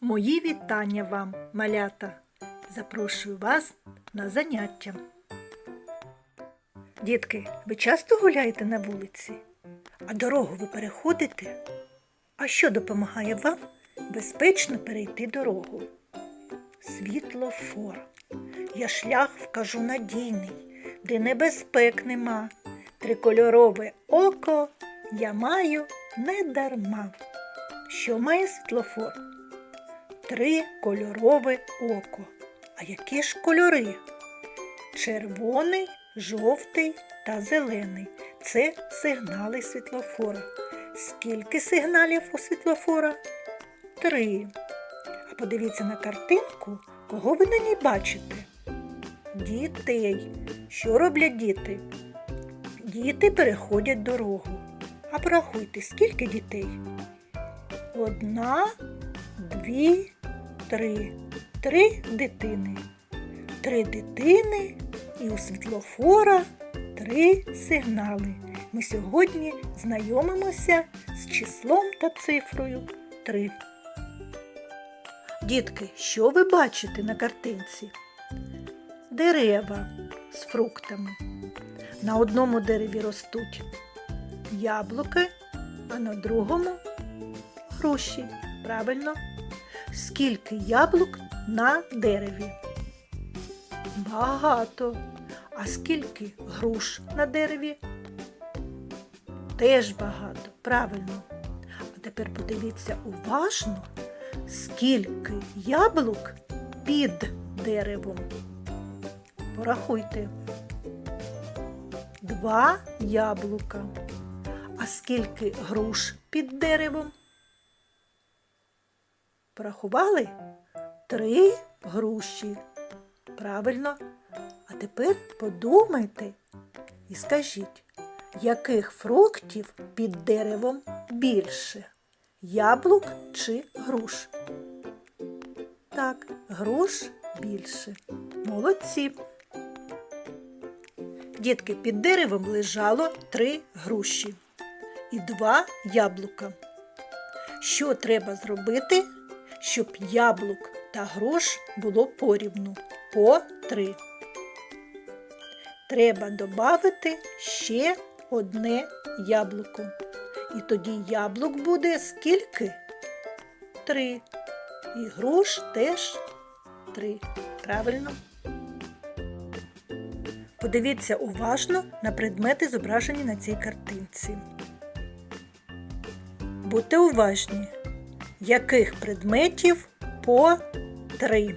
Мої вітання вам, малята. Запрошую вас на заняття. Дітки, ви часто гуляєте на вулиці? А дорогу ви переходите? А що допомагає вам безпечно перейти дорогу? Світлофор. Я шлях вкажу надійний, де небезпек нема. Трикольорове око я маю не дарма. Що має світлофор? Три кольорове око. А які ж кольори? Червоний, жовтий та зелений. Це сигнали світлофора. Скільки сигналів у світлофора? Три. А подивіться на картинку, кого ви на ній бачите? Дітей. Що роблять діти? Діти переходять дорогу. А порахуйте, скільки дітей? Одна, дві, три. Три дитини. Три дитини і у світлофора три сигнали. Ми сьогодні знайомимося з числом та цифрою 3. Дітки, що ви бачите на картинці? Дерева з фруктами. На одному дереві ростуть яблуки, а на другому груші. Правильно? Скільки яблук на дереві? Багато. А скільки груш на дереві? Теж багато. Правильно. А тепер подивіться уважно, скільки яблук під деревом. Порахуйте. Два яблука. А скільки груш під деревом? Порахували? Три груші. Правильно. А тепер подумайте і скажіть, яких фруктів під деревом більше? Яблук чи груш? Так, груш більше. Молодці. Дітки, під деревом лежало три груші і два яблука. Що треба зробити, щоб яблук та груш було порівну по три? Треба додати ще одне яблуко. І тоді яблук буде скільки? Три. І груш теж три. Правильно? Подивіться уважно на предмети, зображені на цій картинці. Будьте уважні, яких предметів по три.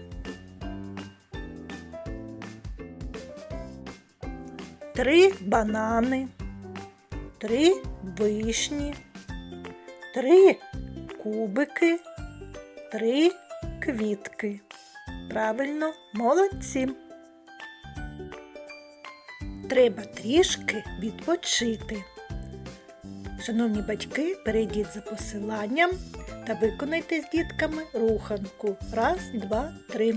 Три банани, три вишні, три кубики, три квітки. Правильно, молодці. Треба трішки відпочити. Шановні батьки, перейдіть за посиланням та виконайте з дітками руханку. Раз, два, три.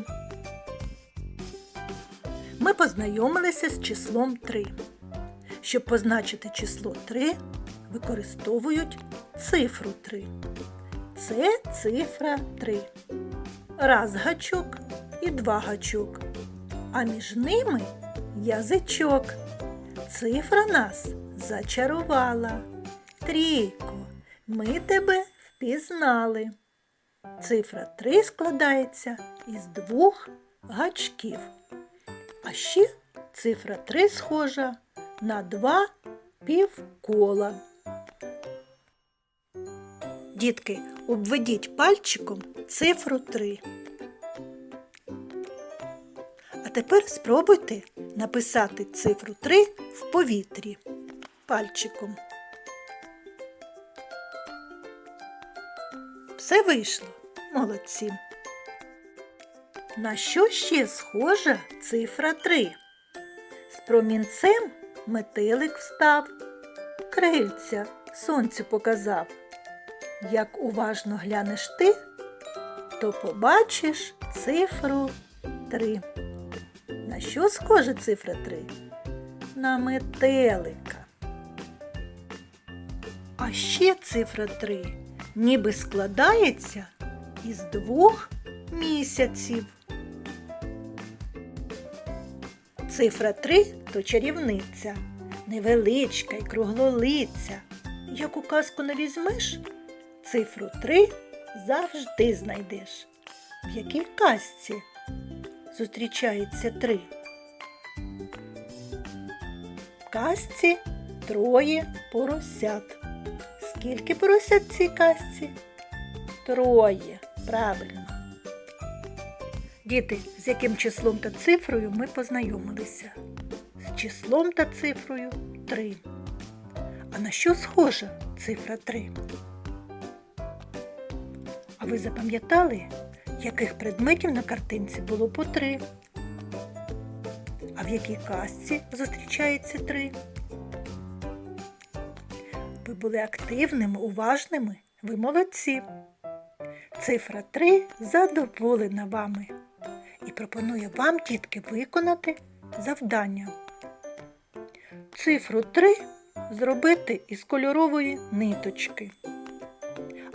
Ми познайомилися з числом 3. Щоб позначити число 3, використовують цифру 3. Це цифра 3. Раз гачок і два гачок. А між ними язичок. Цифра нас зачарувала. Трійко, ми тебе впізнали. Цифра 3 складається із двох гачків. А ще цифра 3 схожа на два півкола. Дітки, обведіть пальчиком цифру 3. А тепер спробуйте написати цифру 3 в повітрі пальчиком. Все вийшло. Молодці. На що ще схожа цифра 3? З промінцем метелик встав, крильця сонцю показав. Як уважно глянеш ти, то побачиш цифру 3. На що схожа цифра 3? На метелика. А ще цифра 3 ніби складається із двох місяців. Цифра 3 то чарівниця, невеличка й круглолиця. Яку казку не візьмеш, цифру 3 завжди знайдеш. В якій казці зустрічається 3? В казці троє поросят. Скільки поросят в цій казці? Троє. Правильно. Діти, з яким числом та цифрою ми познайомилися? З числом та цифрою 3. А на що схожа цифра 3? А ви запам'ятали, яких предметів на картинці було по 3? А в якій казці зустрічається 3? Були активними, уважними, ви молодці. Цифра 3 задоволена вами і пропонує вам, дітки, виконати завдання. Цифру 3 зробити із кольорової ниточки.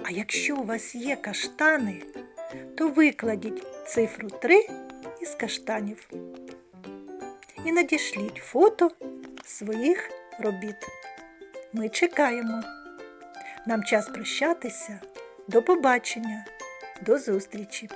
А якщо у вас є каштани, то викладіть цифру 3 із каштанів і надішліть фото своїх робіт. Ми чекаємо. Нам час прощатися. До побачення, до зустрічі!